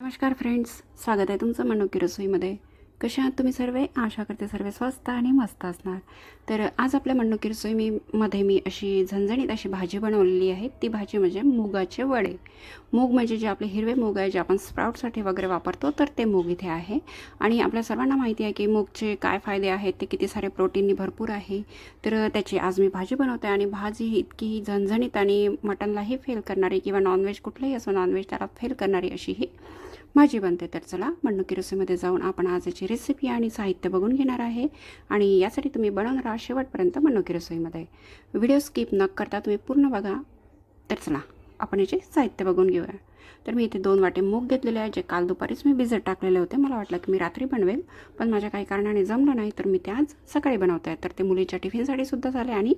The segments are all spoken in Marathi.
नमस्कार फ्रेंड्स स्वागत आहे तुमचं मनोकी रसोईमध्ये. कशा आहात तुम्ही सर्व आशा करते सर्व स्वस्त आणि मस्त असणार. तर आज आपल्या मंडुकी रसोई मी मी अशी झणझणीत अशी भाजी बनवलेली आहे. ती भाजी म्हणजे मुगाचे वडे. मूग म्हणजे जे आपले हिरवे मूग आहे जे आपण स्प्राउटसाठी वगैरे वापरतो तर ते मूग इथे आहे. आणि आपल्या सर्वांना माहिती आहे की मूगचे काय फायदे आहेत ते किती सारे प्रोटीननी भरपूर आहे. तर त्याची आज मी भाजी बनवते आणि भाजी ही इतकी झणझणीत आणि मटनलाही फेल करणारी किंवा नॉनव्हेज कुठलंही असो नॉनव्हेज त्याला फेल करणारी अशी ही भाजी बनते तर चला मण्णुकी रसोईमध्ये जाऊन आपण आज याची रेसिपी आणि साहित्य बघून घेणार आहे. आणि यासाठी तुम्ही बनवणार आहात शेवटपर्यंत मण्णुकी रसोईमध्ये व्हिडिओ स्किप न करता तुम्ही पूर्ण बघा. तर चला आपण याचे साहित्य बघून घेऊया. तर मी इथे दोन वाटे मूग घेतलेले आहे जे काल दुपारीच मी भिजत टाकलेले होते. मला वाटलं की मी रात्री बनवेल पण माझ्या काही कारणाने जमलं नाही तर मी ते आज सकाळी बनवते आहे. तर ते मुलीच्या टिफिनसाठी सुद्धा झाले आणि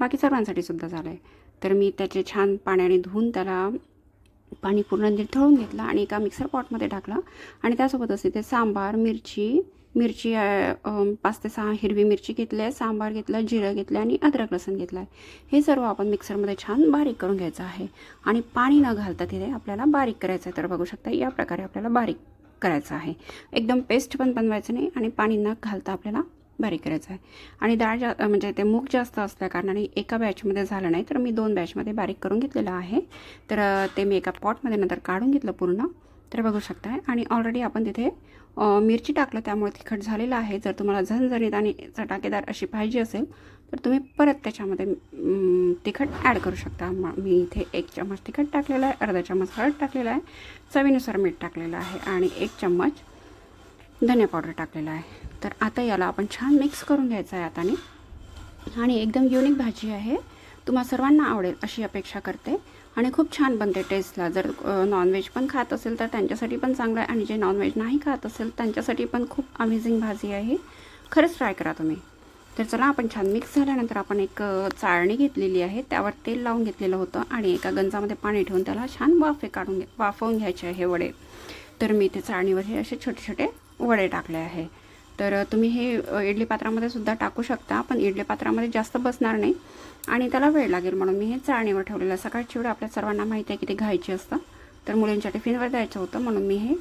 बाकी सर्वांसाठी सुद्धा झालं आहे. तर मी त्याचे छान पाण्याने धुवून त्याला पाणी पूर्ण निथळून घेतलं आणि एका मिक्सर पॉटमध्ये टाकलं. आणि त्यासोबतच तिथे सांबार मिरची मिरची पाच ते सहा हिरवी मिरची घेतली आहे सांबार घेतलं जिरं घेतलं आणि अद्रक लसूण घेतलं आहे हे सर्व आपण मिक्सरमध्ये छान बारीक करून घ्यायचं आहे. आणि पाणी न घालता तिथे आपल्याला बारीक करायचं आहे. तर बघू शकता या प्रकारे आपल्याला बारीक करायचं आहे. एकदम पेस्ट पण बनवायचं नाही आणि पाणी न घालता आपल्याला बारीक करायचं आहे. आणि डाळ जा म्हणजे ते मूग जास्त असल्या कारणाने एका बॅचमध्ये झालं नाही तर मी दोन बॅचमध्ये बारीक करून घेतलेलं आहे. तर ते मी एका पॉटमध्ये नंतर काढून घेतलं पूर्ण. तर बघू शकताय. आणि ऑलरेडी आपण तिथे मिरची टाकलं त्यामुळे तिखट झालेलं आहे. जर तुम्हाला झणझणीत आणि चटाकेदार अशी पाहिजे असेल तर तुम्ही परत त्याच्यामध्ये तिखट ॲड करू शकता. मी इथे एक चम्मच तिखट टाकलेलं आहे अर्धा चम्मच हळद टाकलेला आहे चवीनुसार मीठ टाकलेलं आहे आणि एक चम्मच धने पावडर टाकलेला आहे. तर आता याला आपण छान मिक्स करून घ्यायचं आहे आताने आणि एकदम युनिक भाजी आहे. तुम्हा सर्वांना आवडेल अशी अपेक्षा करते. आणि खूप छान बनते टेस्टला जर नॉनव्हेज पण खात असेल तर त्यांच्यासाठी पण चांगलं आहे. आणि जे नॉनव्हेज नाही खात असेल त्यांच्यासाठी पण खूप अमेझिंग भाजी आहे. खरंच ट्राय करा तुम्ही. तर चला आपण छान मिक्स झाल्यानंतर आपण एक चाळणी घेतलेली आहे. त्यावर तेल लावून घेतलेलं होतं. आणि एका गंजामध्ये पाणी ठेवून त्याला छान वाफे काढून घे वाफवून घ्यायचे आहे वडे. तर मी ते चाळणीवर हे असे छोटे छोटे वडे टाकले आहे. तर तुम्ही हे इडली पात्रामध्ये सुद्धा टाकू शकता पण इडली पात्रामध्ये जास्त बसणार नाही आणि त्याला वेळ लागेल म्हणून मी हे चाळणीवर ठेवलेलं. सकाळची वेळ आपल्या सर्वांना माहिती आहे की ते घायची असतं तर मुलींच्या टिफिनवर द्यायचं होतं म्हणून मी हे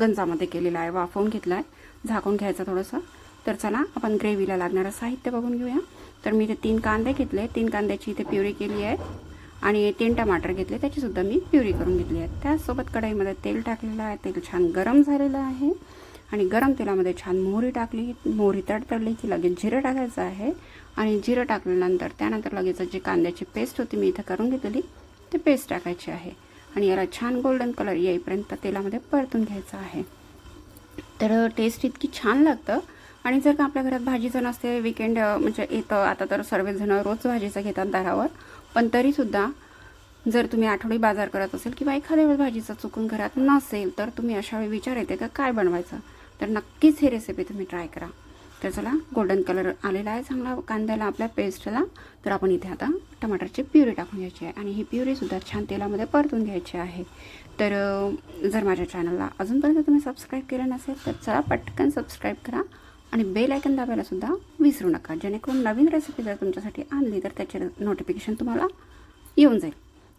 गंजामध्ये केलेलं आहे वाफवून घेतलं आहे झाकून घ्यायचं थोडंसं. तर चला आपण ग्रेव्हीला लागणारं साहित्य बघून घेऊया. तर मी इथे तीन कांदे घेतले तीन कांद्याची इथे प्युरी केली आहे आणि तीन टमाटर घेतले त्याचीसुद्धा मी प्युरी करून घेतली आहे. त्याचसोबत कढईमध्ये तेल टाकलेलं आहे तेल छान गरम झालेलं आहे. आणि गरम तेलामध्ये छान मोहरी टाकली. मोहरी तडतडली की लगेच जिरं टाकायचं आहे. आणि जिरं टाकल्यानंतर त्यानंतर लगेच जी कांद्याची पेस्ट होती मी इथं करून घेतली ती पेस्ट टाकायची आहे. आणि याला छान गोल्डन कलर येईपर्यंत तेलामध्ये परतून घ्यायचं आहे. तर टेस्ट इतकी छान लागतं. आणि जर का आपल्या घरात भाजीचं नसते विकेंड म्हणजे येतं आता तर सर्वजणं रोज भाजीचं घेतात दारावर. पण तरीसुद्धा जर तुम्ही आठवडी बाजार करत असेल किंवा एखाद्या वेळेस भाजीचं चुकून घरात नसेल तर तुम्ही अशा वेळी विचार येते का काय बनवायचं? तर नक्कीच ही रेसिपी तुम्ही ट्राय करा. तर चला गोल्डन कलर आलेला आहे चांगला कांद्याला आपल्या पेस्टला तर आपण इथे आता टमाटरची प्युरी टाकून घ्यायची आहे. आणि ही प्युरीसुद्धा छान तेलामध्ये परतून घ्यायची आहे. तर जर माझ्या चॅनलला अजूनपर्यंत तुम्ही सबस्क्राईब केलं नसेल तर चला पटकन सबस्क्राईब करा. आणि बेल आयकन दाबायलासुद्धा विसरू नका. जेणेकरून नवीन रेसिपी जर तुमच्यासाठी आणली तर त्याचे नोटिफिकेशन तुम्हाला येऊन जाईल.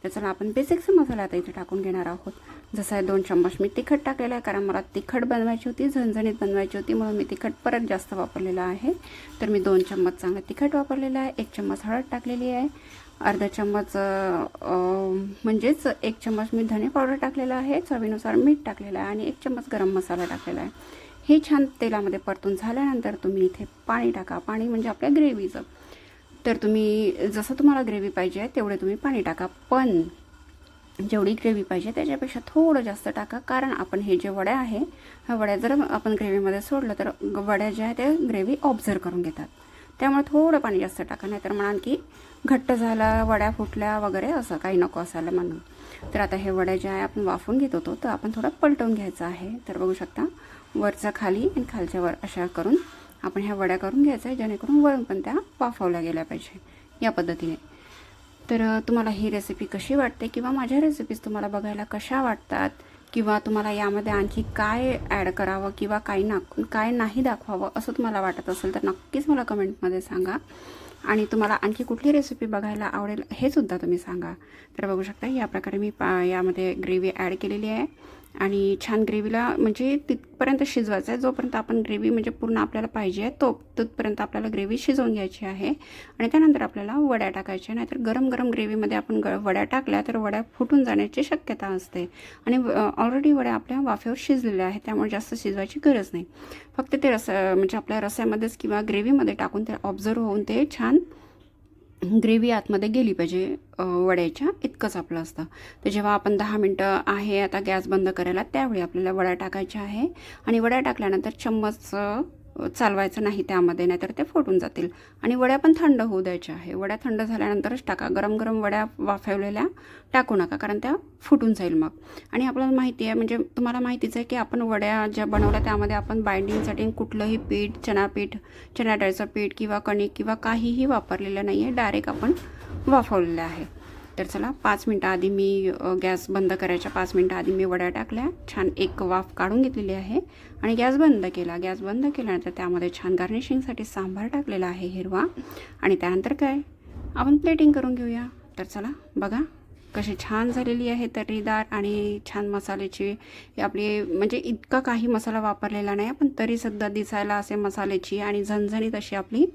तर चला आपण बेसिकचा मसाला आता इथे टाकून घेणार आहोत. जसं आहे दोन चम्मच मी तिखट टाकलेलं आहे कारण मला तिखट बनवायची होती झणझणीत बनवायची होती म्हणून मी तिखट परत जास्त वापरलेलं आहे. तर मी दोन चम्मच चांगलं तिखट वापरलेलं आहे एक चम्मच हळद टाकलेली आहे अर्धा चम्मच म्हणजेच एक चम्मच मी धने पावडर टाकलेला आहे चवीनुसार मीठ टाकलेलं आहे आणि एक चम्मच गरम मसाला टाकलेला आहे. हे छान तेलामध्ये परतून झाल्यानंतर तुम्ही इथे पाणी टाका. पाणी म्हणजे आपल्या ग्रेव्हीचं तर तुम्ही जसं तुम्हाला ग्रेव्ही पाहिजे तेवढे तुम्ही पाणी टाका. पण जेवढी ग्रेव्ही पाहिजे त्याच्यापेक्षा थोडं जास्त टाका. कारण आपण हे जे वड्या आहे ह्या वड्या जर आपण ग्रेव्हीमध्ये सोडलं तर वड्या ज्या आहेत त्या ग्रेव्ही ऑब्झर्व करून घेतात. त्यामुळे थोडं पाणी जास्त टाका. नाही तर म्हणाल की घट्ट झाला वड्या फुटल्या वगैरे असं काही नको असायला म्हणून. तर आता हे वड्या ज्या आहे आपण वाफून घेत होतो तर आपण थोडं पलटवून घ्यायचं आहे. तर बघू शकता वरचा खाली आणि खालच्या वर अशा करून आपण ह्या वड्या करून घ्यायचा आहे जेणेकरून वरून पण त्या वाफवल्या गेल्या पाहिजे या पद्धतीने. तर तुम्हाला ही रेसिपी कशी वाटते किंवा माझ्या रेसिपीज तुम्हाला बघायला कशा वाटतात? किंवा तुम्हाला यामध्ये आणखी काय ॲड करावं किंवा काही ना काय नाही दाखवावं असं तुम्हाला वाटत असेल तर नक्कीच मला कमेंटमध्ये सांगा. आणि तुम्हाला आणखी कुठली रेसिपी बघायला आवडेल हे सुद्धा तुम्ही सांगा. तर बघू शकता या प्रकारे मी पा यामध्ये ग्रेव्ही ॲड केलेली आहे. आणि छान ग्रेव्हीला म्हणजे तिथपर्यंत शिजवायचं आहे. जोपर्यंत आपण ग्रेव्ही म्हणजे पूर्ण आपल्याला पाहिजे आहे तो तिथपर्यंत आपल्याला ग्रेव्ही शिजवून घ्यायची आहे. आणि त्यानंतर आपल्याला वड्या टाकायच्या नाहीतर गरम गरम ग्रेव्हीमध्ये आपण ग वड्या टाकल्या तर वड्या फुटून जाण्याची शक्यता असते. आणि ऑलरेडी वड्या आपल्या वाफेवर शिजलेल्या आहेत. त्यामुळे जास्त शिजवायची गरज नाही. फक्त ते रस म्हणजे आपल्या रस्यामध्येच किंवा ग्रेव्हीमध्ये टाकून ते ऑब्झर्व होऊन ते छान ग्रेव्ही आतमध्ये गेली पाहिजे वड्याच्या इतकंच आपलं असतं. तर जेव्हा आपण दहा मिनटं आहे आता गॅस बंद करायला त्यावेळी आपल्याला वडा टाकायच्या आहे. आणि वड्या टाकल्यानंतर चम्मच चालवायचं नाही त्यामध्ये नाहीतर ते फुटून जातील. आणि वड्या पण थंड होऊ द्यायच्या आहे. वड्या थंड झाल्यानंतरच टाका. गरम गरम वड्या वाफवलेल्या टाकू नका कारण त्या फुटून जाईल मग. आणि आपल्याला माहिती आहे म्हणजे तुम्हाला माहितीच आहे की आपण वड्या ज्या बनवल्या त्यामध्ये आपण बाइंडिंगसाठी कुठलंही पीठ चणा पीठ चणा डाळीचं पीठ किंवा कणिक किंवा काहीही वापरलेलं नाही आहे डायरेक्ट आपण वाफवलेलं आहे. तर चला पाच मिनटं आधी मी गॅस बंद करायच्या पाच मिनटं आधी मी वड्या टाकल्या. छान एक वाफ काढून घेतलेली आहे. आणि गॅस बंद केला. गॅस बंद केल्यानंतर त्यामध्ये छान गार्निशिंगसाठी सांबार टाकलेला आहे हिरवा. आणि त्यानंतर काय? आपण प्लेटिंग करून घेऊया. तर चला बघा. कशी छान झालेली आहे तर्रीदार आणि छान मसाल्याची आपली म्हणजे इतका काही मसाला वापरलेला नाही पण तरीसुद्धा दिसायला असे मसाल्याची आणि झणझणीत अशी आपली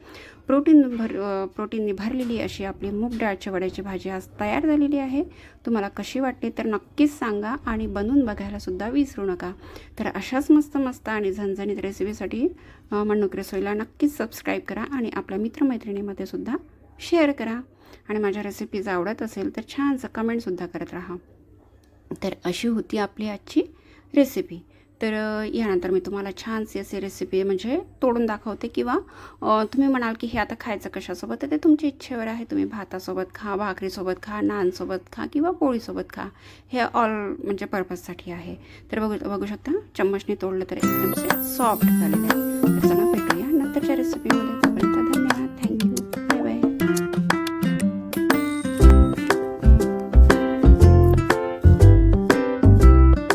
प्रोटीन भर प्रोटीनने भरलेली अशी आपली मूग डाळच्या वड्याची भाजी आज तयार झालेली आहे. तुम्हाला कशी वाटते तर नक्कीच सांगा आणि बनवून बघायलासुद्धा विसरू नका. तर अशाच मस्त मस्त आणि झणझणीत रेसिपीसाठी अ, रसोईला नक्कीच सबस्क्राईब करा आणि आपल्या मित्रमैत्रिणीमध्ये सुद्धा शेअर करा. आणि माझ्या रेसिपीज आवडत असेल तर छानसं कमेंटसुद्धा करत राहा. तर अशी होती आपली आजची रेसिपी तर यानंतर मी तुम्हाला छानशी अशी रेसिपी म्हणजे तोडून दाखवते किंवा तुम्ही म्हणाल की हे आता खायचं कशासोबत? तर ते तुमच्या इच्छेवर आहे. तुम्ही भातासोबत खा भाकरीसोबत खा नानसोबत खा किंवा पोळीसोबत खा. हे ऑल म्हणजे पर्पजसाठी आहे. तर बघू बघू शकता चम्मचने तोडलं तर एकदम सॉफ्ट झालेलं आहे. तर चला भेटूया नंतरच्या रेसिपीमध्ये